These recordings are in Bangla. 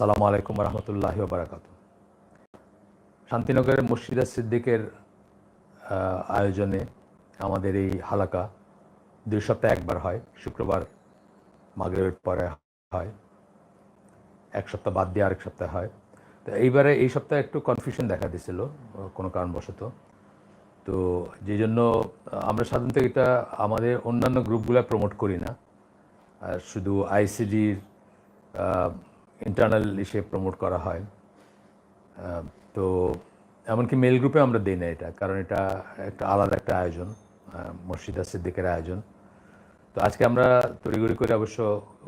আসসালামু আলাইকুম রহমতুল্লাহ বারাকাত শান্তিনগরের মুর্শিদা সিদ্দিকের আয়োজনে আমাদের এই হালাকা দুই সপ্তাহে একবার হয় শুক্রবার মাগরের পরে হয় এক সপ্তাহ বাদ দিয়ে আরেক সপ্তাহে হয়। তো এইবারে এই সপ্তাহে একটু কনফিউশন দেখা আহ, কোনো কারণবশত। তো যে জন্য আমরা সাধারণত এটা আমাদের অন্যান্য গ্রুপগুলো প্রমোট করি না। শুধু আইসিডির ইন্টারনাল ইসে প্রমোট করা হয়। তো এমনকি মেল গ্রুপে আমরা দিই না এটা, কারণ এটা একটা আলাদা একটা আয়োজন মসজিদা সিদ্দিকের আয়োজন। তো আজকে আমরা তড়িগড়ি করে অবশ্য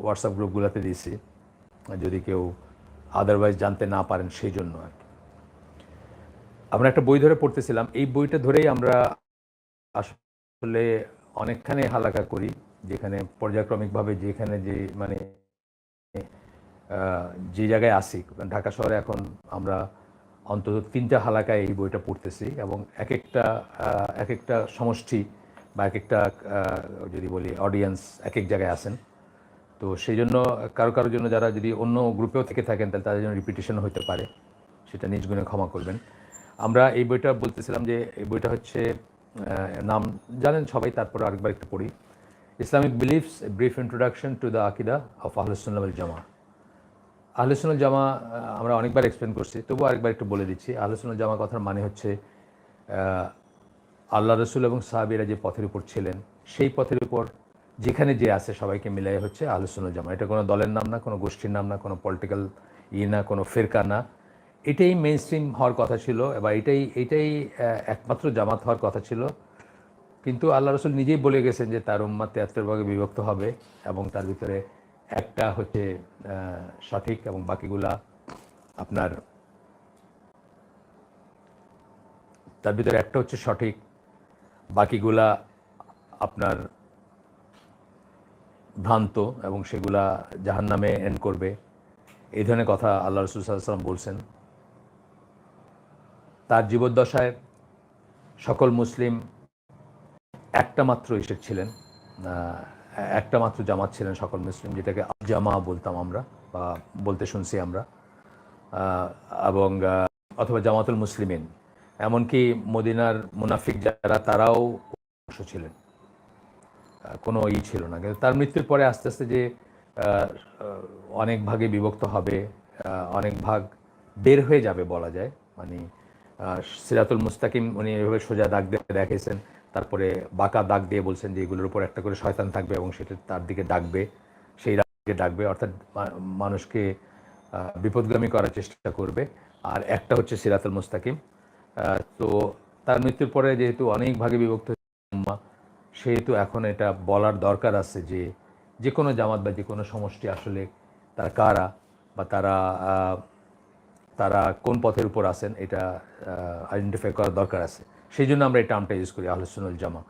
হোয়াটসঅ্যাপ গ্রুপগুলোতে দিয়েছি, যদি কেউ আদারওয়াইজ জানতে না পারেন সেই জন্য আর কি। আমরা একটা বই ধরে পড়তেছিলাম, এই বইটা ধরেই আমরা আসলে অনেকখানি হালাকা করি, যেখানে পর্যায়ক্রমিকভাবে যেখানে যে মানে যে জায়গায় আসি ঢাকা শহরে এখন আমরা অন্তত তিনটা হালাকায় এই বইটা পড়তেছি এবং এক একটা এক একটা সমষ্টি বা এক একটা যদি বলি অডিয়েন্স এক এক জায়গায় আসেন তো সেই জন্য কারও কারোর জন্য যারা যদি অন্য গ্রুপেও থেকে থাকেন, তাহলে তাদের জন্য রিপিটেশন হতে পারে। সেটা নিজ গুণে ক্ষমা করবেন। আমরা এই বইটা বলতেছিলাম যে এই বইটা হচ্ছে নাম জানেন সবাই, তারপর আরেকবার একটু পড়ি। Islamic beliefs brief introduction to the আকিদা অফ আহলুসুল্লাহ জামা আহলুসুল জামা আমরা অনেকবার এক্সপ্লেন করছি, তবুও আরেকবার একটু বলে দিচ্ছি আহলুসুল জামা কথার মানে হচ্ছে আল্লাহ রসুল এবং সাহাবিরা যে পথের উপর ছিলেন, সেই পথের উপর যেখানে যে আছে সবাইকে মিলাই হচ্ছে আহলুসুল জামা। এটা কোনো দলের নাম না, কোনো গোষ্ঠীর নাম না, কোনো পলিটিক্যাল ই না, কোনো ফেরকা না। এটাই মেইন স্ট্রিম হওয়ার কথা ছিল, বা এটাই এটাই একমাত্র জামাত হওয়ার কথা ছিল। কিন্তু আল্লাহ রসুল নিজেই বলে গেছেন যে তার উম্মাদ তিয়াত্তর ভাগে বিভক্ত হবে এবং তার ভিতরে একটা হচ্ছে সঠিক এবং বাকিগুলা আপনার তার ভিতরে একটা হচ্ছে সঠিক, বাকিগুলা আপনার ভ্রান্ত এবং সেগুলা জাহান নামে এন্ড করবে। এই ধরনের কথা আল্লাহ রসুল সাল্লাম বলছেন। তার জীবদ্দশায় সকল মুসলিম একটা মাত্র ইসের ছিলেন একটা মাত্র জামাত ছিলেন সকল মুসলিম, যেটাকে জামা বলতাম আমরা বা বলতে শুনছি আমরা এবং অথবা জামাতুল মুসলিমিন। এমনকি মদিনার মুনাফিক যারা, তারাও অংশ ছিলেন। কোনো ই ছিল না। কিন্তু তার মৃত্যুর পরে আস্তে আস্তে যে অনেক ভাগে বিভক্ত হবে অনেক ভাগ বের হয়ে যাবে বলা যায়। মানে সিরাতুল মুস্তাকিম উনি এভাবে সোজা দাগ দিয়ে দেখেছেন তারপরে বাঁকা দাগ দিয়ে বলছেন যে এগুলোর উপর একটা করে শয়তান থাকবে এবং সেটা তার দিকে ডাকবে সেই দিকে ডাকবে অর্থাৎ মানুষকে বিপদগামী করার চেষ্টা করবে। আর একটা হচ্ছে সিরাতুল মুস্তাকিম। তো তার মৃত্যুর পরে যেহেতু অনেক ভাগে বিভক্ত উম্মাহ, সেহেতু এখন এটা বলার দরকার আছে যে যে কোনো জামাত বা যে কোনো সমষ্টি আসলে তার কারা বা তারা তারা কোন পথের উপর আছেন এটা আইডেন্টিফাই করার দরকার আছে। সেই জন্য আমরা এই টার্মটা ইউজ করি আহলুসুনুল জামা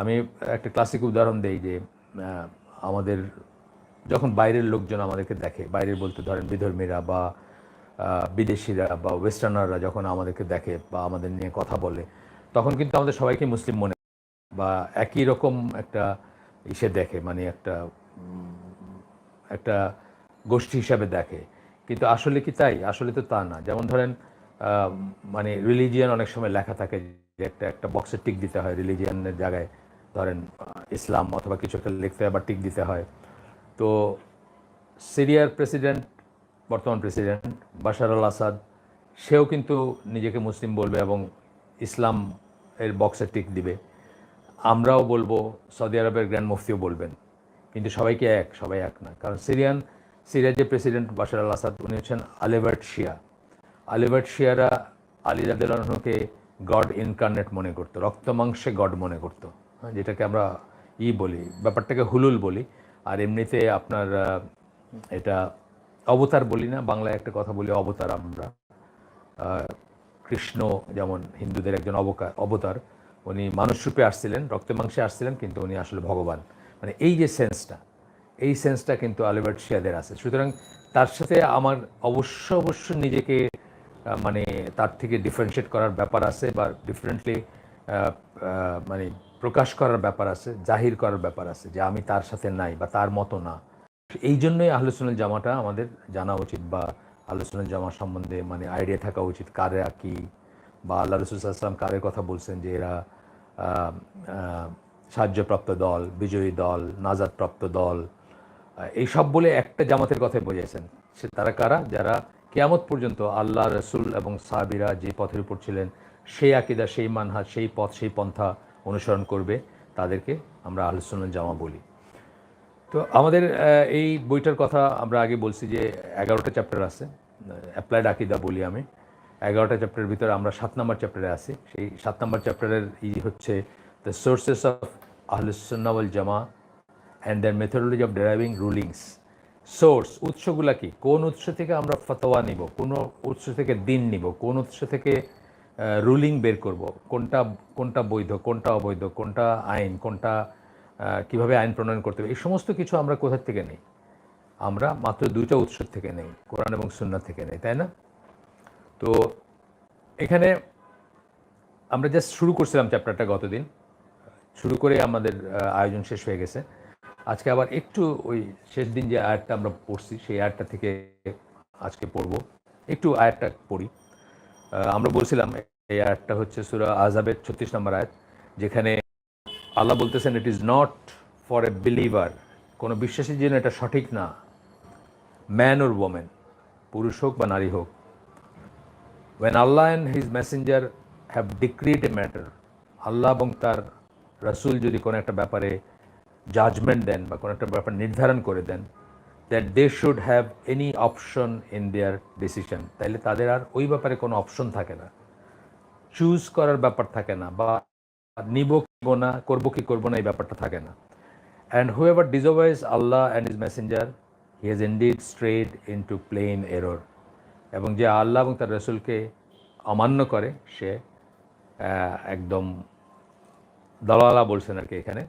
আমি একটা ক্লাসিক উদাহরণ দেই যে আমাদের যখন বাইরের লোকজন আমাদেরকে দেখে, বাইরের বলতে ধরেন বিধর্মীরা বা বিদেশিরা বা ওয়েস্টার্নাররা যখন আমাদেরকে দেখে বা আমাদের নিয়ে কথা বলে, তখন কিন্তু আমাদের সবাইকে মুসলিম মনে বা একই রকম একটা ইসে দেখে মানে একটা একটা গোষ্ঠী হিসাবে দেখে। কিন্তু আসলে কি তাই? আসলে তো তা না। যেমন ধরেন মানে রিলিজিয়ান অনেক সময় লেখা থাকে একটা একটা বক্সের টিক দিতে হয় রিলিজিয়ানের জায়গায়। ধরেন ইসলাম অথবা কিছু একটা লিখতে হয় বা টিক দিতে হয়। তো সিরিয়ার প্রেসিডেন্ট বর্তমান প্রেসিডেন্ট বাশার আল আসাদ, সেও কিন্তু নিজেকে মুসলিম বলবে এবং ইসলাম এর বক্সে টিক দিবে। আমরাও বলব, সৌদি আরবের গ্র্যান্ড মুফতিও বলবেন। কিন্তু সবাইকে এক, সবাই এক না কারণ সিরিয়ান, সিরিয়ার যে প্রেসিডেন্ট বাশার আল আসাদ, উনি হচ্ছেন আলেবার্ট শিয়া। আলেবার্ট শিয়ারা আলী রাদেলানহকে গড ইনকার্নেট মনে করতো রক্ত মাংসে গড মনে করতো। হ্যাঁ, যেটাকে আমরা ই বলি ব্যাপারটাকে হুলুল বলি। আর এমনিতে আপনার এটা অবতার বলি না বাংলায় একটা কথা বলি অবতার আমরা। কৃষ্ণ যেমন হিন্দুদের একজন অবকার অবতার উনি মানুষরূপে আসছিলেন রক্তে মাংসে আসছিলেন কিন্তু উনি আসলে ভগবান। মানে এই যে সেন্সটা এই সেন্সটা কিন্তু আলিবার্ট শিয়াদের আছে। সুতরাং তার সাথে আমার অবশ্য অবশ্য নিজেকে মানে তার থেকে ডিফারেন্সিয়েট করার ব্যাপার আছে বা ডিফারেন্টলি মানে প্রকাশ করার ব্যাপার আছে, জাহির করার ব্যাপার আছে যে আমি তার সাথে নাই বা তার মতো না। এই জন্যই আহলুসুল জামাটা আমাদের জানা উচিত বা আলোচনা জামা সম্বন্ধে মানে আইডিয়া থাকা উচিত কারা কি বা আল্লাহ রসুলাম কাদের কথা বলছেন যে এরা সাহায্যপ্রাপ্ত দল, বিজয়ী দল, নাজাদপ্রাপ্ত দল এই সব বলে একটা জামাতের কথাই বোঝাইছেন সে তারা কারা? যারা কেয়ামত পর্যন্ত আল্লাহ, রসুল এবং সাহাবিরা যে পথের উপর ছিলেন, সেই আকিদা, সেই মানহাজ, সেই পথ, সেই পন্থা অনুসরণ করবে, তাদেরকে আমরা আলোচনা জামা বলি। তো আমাদের এই বইটার কথা আমরা আগে বলছি যে এগারোটা চ্যাপ্টার আছে অ্যাপ্লাইড আকিদা বলি আমি। এগারোটা চ্যাপ্টারের ভিতরে আমরা সাত নম্বর চ্যাপ্টারে আছি। সেই সাত নম্বর চ্যাপ্টারের ই হচ্ছে দ্য সোর্সেস অফ আহলুসন্নাওয়াল জামা and the methodology of deriving rulings source উৎসগুলা কি? কোন উৎস থেকে আমরা ফতোয়া নিব? কোন উৎস থেকে দিন নিব? কোন উৎস থেকে রুলিং বের করব? কোনটা কোনটা বৈধ, কোনটা অবৈধ? কোনটা আইন? কোনটা কীভাবে আইন প্রণয়ন করতে হবে? এই সমস্ত কিছু আমরা কোথা থেকে নেই? আমরা মাত্র দুইটা উৎস থেকে নেই, কোরআন এবং সুন্নাহ থেকে নেই, তাই না? তো এখানে আমরা জাস্ট শুরু করছিলাম চ্যাপ্টারটা গতদিন। শুরু করে আমাদের আয়োজন শেষ হয়ে গেছে। আজকে আবার একটু ওই শেষ দিন যে আয়াতটা আমরা পড়ছি, সেই আয়াতটা থেকে আজকে পড়ব। একটু আয়াতটা পড়ি। আমরা বলছিলাম এই আয়াতটা হচ্ছে সুরা আজাবের ছত্রিশ নম্বর আয়াত, যেখানে আল্লাহ বলতেছেন it is not for a believer কোনো বিশ্বাসীর জন্য এটা সঠিক না। ম্যান ওর ওমেন পুরুষ হোক বা নারী হোক। When আল্লাহ and his messenger have decreed a matter আল্লাহ এবং তার রাসূল যদি কোনো একটা ব্যাপারে জাজমেন্ট দেন বা কোনো একটা ব্যাপার নির্ধারণ করে দেন that they should have any option in their decision তাইলে তাদের আর ওই ব্যাপারে কোনো অপশন থাকে না। চুজ করার ব্যাপার থাকে না বা নিব কি না, করব কি করব না এই ব্যাপারটা থাকে না। And whoever disobeys Allah and is messenger he has indeed straight into plain error এবং যে আল্লাহ এবং তার রসুলকে অমান্য করে, সে একদম দলালা বলছেন আর কি এখানে।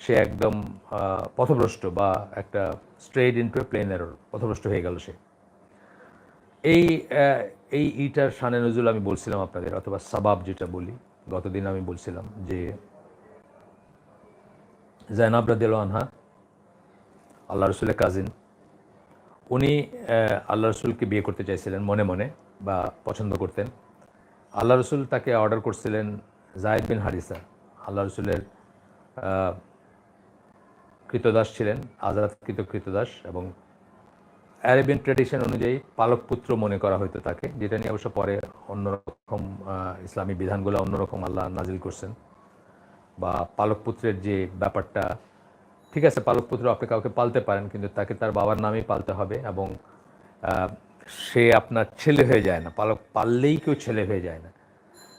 সে একদম পথভ্রষ্ট বা একটা স্ট্রেট ইন্টু এ প্লেন পথভ্রষ্ট হয়ে গেল সে। এই এই ইটার শানে নজরুল আমি বলছিলাম আপনাদের, অথবা সাবাব যেটা বলি, গতদিন আমি বলছিলাম যে জাইনাব রাদিল আনহা, আল্লাহ রসুলের কাজিন উনি আল্লাহ রসুলকে বিয়ে করতে চাইছিলেন মনে মনে বা পছন্দ করতেন। আল্লাহ রসুল তাকে অর্ডার করছিলেন জায়দ বিন হারিসা, আল্লাহ রসুলের কৃতদাস ছিলেন, আজাদকৃত কৃতদাস এবং অ্যারেবিয়ান ট্রেডিশন অনুযায়ী পালক পুত্র মনে করা হতো তাকে, যেটা নিয়ে অবশ্য পরে অন্যরকম ইসলামী বিধানগুলো অন্যরকম আল্লাহ নাজিল করছেন। বা পালক পুত্রের যে ব্যাপারটা, ঠিক আছে পালক পুত্র আপনি কাউকে পালতে পারেন, কিন্তু তাকে তার বাবার নামেই পালতে হবে এবং সে আপনার ছেলে হয়ে যায় না, পালক পাললেই কেউ ছেলে হয়ে যায় না।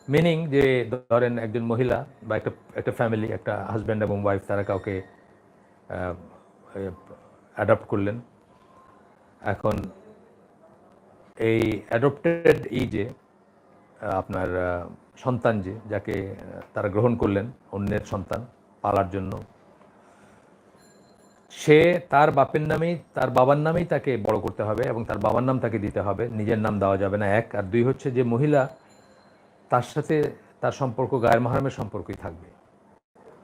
মিনিং যে ধরেন একজন মহিলা বা একটা একটা ফ্যামিলি একটা হাজব্যান্ড এবং ওয়াইফ তারা কাউকে অ্যাডপ্ট করলেন। এখন এই অ্যাডপ্টেড এই যে আপনার সন্তান যে, যাকে তারা গ্রহণ করলেন, অন্যের সন্তান পালার জন্য, সে তার বাপের নামেই, তার বাবার নামেই তাকে বড় করতে হবে এবং তার বাবার নাম তাকে দিতে হবে। নিজের নাম দেওয়া যাবে না এক। আর দুই হচ্ছে যে, মহিলা তার সাথে তার সম্পর্ক, গায়ের মাহারামের সম্পর্কই থাকবে।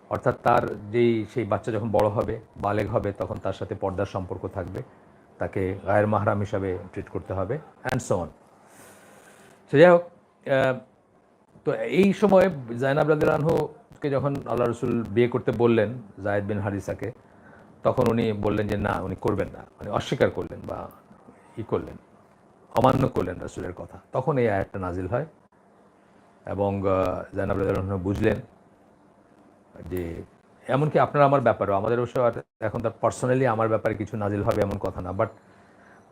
অর্থাৎ তার যেই সেই বাচ্চা যখন বড় হবে বালেগ হবে তখন তার সাথে পর্দার সম্পর্ক থাকবে। তাকে গায়ের মাহারাম হিসাবে ট্রিট করতে হবে অ্যান্ড সো অন সে যাই হোক তো এই সময় জাইনাব রাদিরানহুকে যখন আল্লাহ রসুল বিয়ে করতে বললেন জায়দ বিন হারিসাকে তখন উনি বললেন যে না উনি করবেন না। মানে অস্বীকার করলেন বা ই করলেন অমান্য করলেন রসুলের কথা। তখন এই আয়াতটা নাজিল হয় এবং আহ, জাইনাব রাদিরানহু বুঝলেন যে এমনকি আপনার আমার ব্যাপারেও আমাদের অবশ্য এখন তার পার্সোনালি আমার ব্যাপারে কিছু নাজিল হবে এমন কথা না। বাট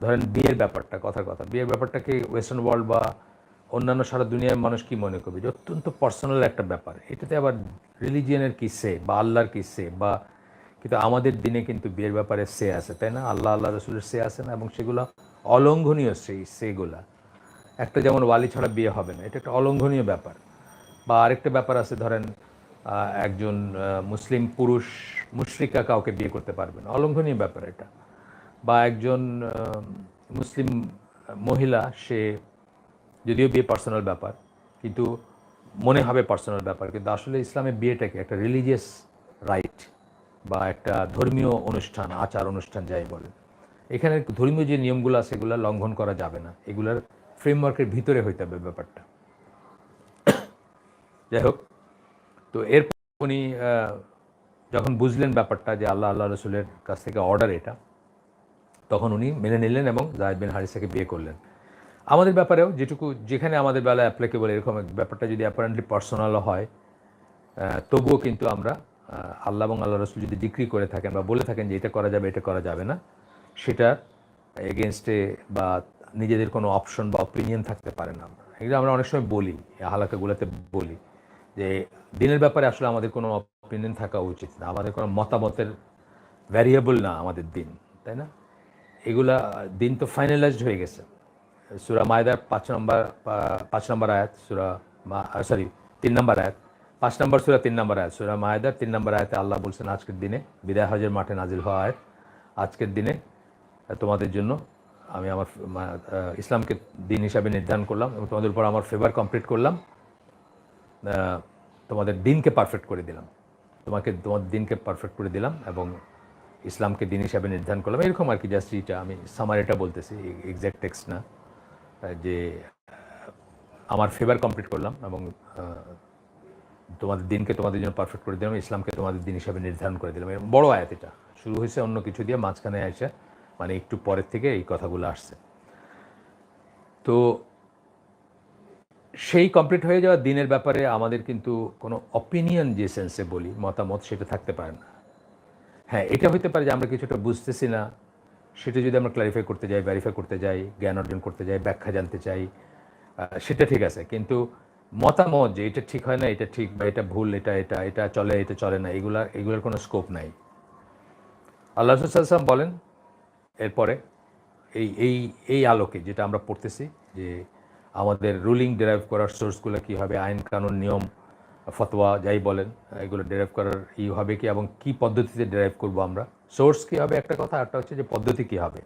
ধরেন বিয়ের ব্যাপারটা, কথার কথা, বিয়ের ব্যাপারটাকে ওয়েস্টার্ন ওয়ার্ল্ড বা অন্যান্য সারা দুনিয়ার মানুষ কি মনে করবে? যে অত্যন্ত পার্সোনাল একটা ব্যাপার। এটাতে আবার রিলিজিয়ানের কি সে বা আল্লাহর কি সে বা কিন্তু আমাদের দিনে কিন্তু বিয়ের ব্যাপারে সে আছে, তাই না? আল্লাহ আল্লাহ, রসুলের সে আছে না এবং সেগুলো অলঙ্ঘনীয় সেই সেগুলা একটা যেমন ওয়ালি ছাড়া বিয়ে হবে না, এটা একটা অলঙ্ঘনীয় ব্যাপার। বা আরেকটা ব্যাপার আছে, ধরেন একজন মুসলিম পুরুষ মুশরিকা কাউকে বিয়ে করতে পারবে না। অলঙ্ঘনীয় ব্যাপার এটা। বা একজন মুসলিম মহিলা, সে যদিও বিয়ে পার্সোনাল ব্যাপার, কিন্তু মনে হবে পার্সোনাল ব্যাপার, কিন্তু আসলে ইসলামে বিয়েটাকে একটা রিলিজিয়াস রাইট বা একটা ধর্মীয় অনুষ্ঠান, আচার অনুষ্ঠান যাই বলেন। এখানে ধর্মীয় যে নিয়মগুলো আছে, এগুলো লঙ্ঘন করা যাবে না। এগুলার ফ্রেমওয়ার্কের ভিতরে হইতে হবে ব্যাপারটা। যাই হোক। তো এর উনি যখন বুঝলেন ব্যাপারটা যে আল্লাহ আল্লাহ রসুলের কাছ থেকে অর্ডার এটা, তখন উনি মেনে নিলেন এবং জায়দ বিন হারিসাকে বিয়ে করলেন। আমাদের ব্যাপারেও যেটুকু, যেখানে আমাদের বেলা অ্যাপ্লিকেবল এরকম ব্যাপারটা যদি অ্যাপারেন্টলি পার্সোনালও হয় তবুও কিন্তু আমরা আল্লাহ এবং আল্লাহ রসুল যদি ডিগ্রি করে থাকেন বা বলে থাকেন যে এটা করা যাবে, এটা করা যাবে না সেটা এগেনস্টে বা নিজেদের কোনো অপশন বা অপিনিয়ন থাকতে পারে না। এগুলো আমরা অনেক সময় বলি হালাকাগুলোতে বলি। যে দিনের ব্যাপারে আসলে আমাদের কোনো অপিনিয়ন থাকা উচিত না। আমাদের কোনো মতামতের ভ্যারিয়েবল না আমাদের দিন, তাই না? এগুলা দিন তো ফাইনালাইজড হয়ে গেছে। সুরা মায়দার পাঁচ নম্বর পাঁচ নম্বর আয়াত, সুরা সরি তিন নম্বর আয়াত। পাঁচ নম্বর সুরা তিন নম্বর আয়াত। সুরা মায়দার তিন নম্বর আয়াতে আল্লাহ বলছেন, আজকের দিনে বিদায় হজের মাঠে নাজিল হওয়া আয়াত। আজকের দিনে তোমাদের জন্য আমি আমার ইসলামকে দিন হিসাবে নির্ধারণ করলাম এবং তোমাদের উপর আমার ফেভার কমপ্লিট করলাম। তোমাদের দিনকে পারফেক্ট করে দিলাম। তোমাকে তোমার দিনকে পারফেক্ট করে দিলাম এবং ইসলামকে দিন হিসাবে নির্ধারণ করলাম। এরকম আর কি জাস্ট এটা, আমি সামারিটা বলতেছি এক্স্যাক্ট টেক্সট না। যে আমার ফেভার কমপ্লিট করলাম এবং তোমাদের দিনকে তোমাদের জন্য পারফেক্ট করে দিলাম, ইসলামকে তোমাদের দিন হিসাবে নির্ধারণ করে দিলাম। বড় আয়াত এটা। শুরু হয়েছে অন্য কিছু দিয়ে, মাঝখানে আসে মানে একটু পরের থেকে এই কথাগুলো আসছে। তো সেই কমপ্লিট হয়ে যাওয়া দিনের ব্যাপারে আমাদের কিন্তু কোনো অপিনিয়ন যে সেন্সে বলি, মতামত সেটা থাকতে পারে না। হ্যাঁ এটা হতে পারে যে আমরা কিছুটা বুঝতেছি না, সেটা যদি আমরা ক্লারিফাই করতে যাই ভেরিফাই করতে যাই, জ্ঞান অর্জন করতে যাই, ব্যাখ্যা জানতে চাই সেটা ঠিক আছে। কিন্তু মতামত যে এটা ঠিক হয় না, এটা ঠিক বা এটা ভুল, এটা এটা এটা চলে এটা চলে না, এগুলা, এগুলোর কোনো স্কোপ নাই। আল্লাহ সাল্লাম বলেন, এরপরে এই এই এই আলোকে যেটা আমরা পড়তেছি যে আমাদের রুলিং ডেরাইভ করার সোর্সগুলো কী হবে? আইন, কানুন, নিয়ম, ফতোয়া, যাই বলেন, এগুলো ডেরাইভ করার ই হবে কি এবং কি পদ্ধতিতে ডেরাইভ করব আমরা? সোর্স কী হবে একটা কথা একটা হচ্ছে যে পদ্ধতি কী হবে?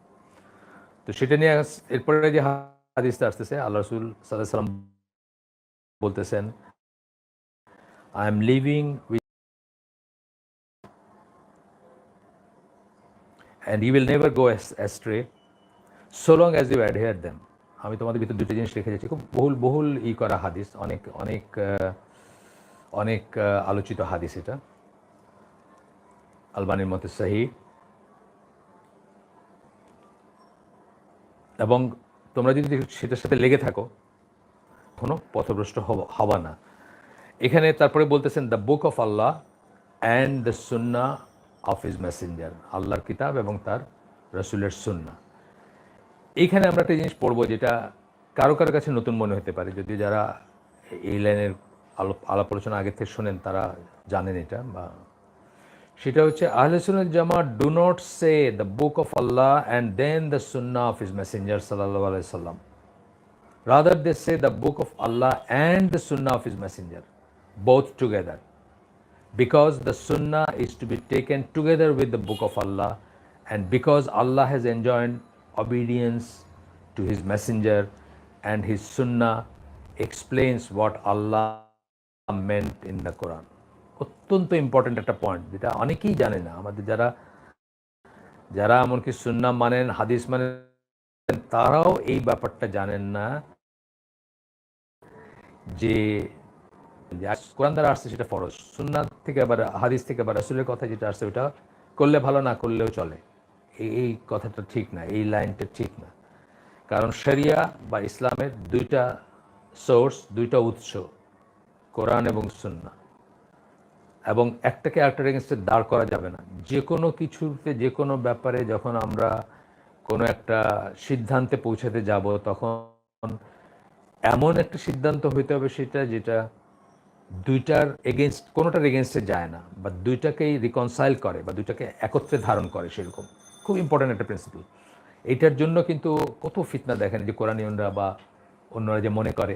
তো সেটা নিয়ে এরপরে যে হাদিসটা আসতেছে, আল্লাহ রসুল সাল্লাহ সাল্লাম বলতেছেন I am leaving with and you will never go astray so long as you adhere them আমি তোমাদের ভিতরে দুটো জিনিস লিখে যাচ্ছি। খুব বহুল বহুল ই করা হাদিস, অনেক অনেক অনেক আলোচিত হাদিস এটা। আলবানির মতে সাহি। এবং তোমরা যদি সেটার সাথে লেগে থাকো, কোনো পথভ্রষ্ট হব- না। এখানে তারপরে বলতেছেন দ্য বুক অফ আল্লাহ অ্যান্ড দ্য সুন্না অফ ইজ মেসেঞ্জার আল্লাহর কিতাব এবং তার রসুলের সুন্না এইখানে আমরা একটা জিনিস পড়ব যেটা কারও কারও কাছে নতুন মনে হতে পারে। যদি যারা এই লাইনের আলোপ আলাপ আলোচনা আগের থেকে শোনেন, তারা জানেন এটা বা সেটা হচ্ছে আহলেসুল জামা do not say the book of Allah and then the সুন্না অফ ইস মেসেঞ্জার সাল্লাহ আলাইসাল্লাম rather they say the book of Allah and the Sunnah of is messenger both together because the Sunnah is to be taken together with the book of Allah and because Allah has enjoined obedience to His Messenger, and His Sunnah explains what Allah meant in the Quran. অত্যন্ত ইম্পর্ট্যান্ট একটা পয়েন্ট যেটা অনেকেই জানে না। আমাদের যারা যারা এমনকি সুন্না মানেন হাদিস মানেন তারাও এই ব্যাপারটা জানেন না যে কোরআন দ্বারা আসছে সেটা ফরজ। সুন্নাত থেকে আবার হাদিস থেকে আবার রাসূলের কথা যেটা আসছে ওটা করলে ভালো না করলেও চলে। এই কথাটা ঠিক না, এই লাইনটা ঠিক না। কারণ শরিয়া বা ইসলামের দুইটা সোর্স দুইটা উৎস, কোরআন এবং সুন্না এবং একটাকে আরেকটার এগেনস্টে দাঁড় করা যাবে না। যে কোনো কিছুতে, যে কোনো ব্যাপারে যখন আমরা কোনো একটা সিদ্ধান্তে পৌঁছাতে যাব, তখন এমন একটা সিদ্ধান্ত হইতে হবে সেটা যেটা দুইটার এগেনস্ট কোনোটার এগেনস্টে যায় না, বা দুইটাকেই রিকনসাইল করে, বা দুইটাকে একত্রে ধারণ করে সেরকম। খুব ইম্পর্ট্যান্ট একটা প্রিন্সিপাল এইটার জন্য কিন্তু কত ফিতনা দেখেন যে কোরআনিয়নরা বা অন্যরা যে মনে করে।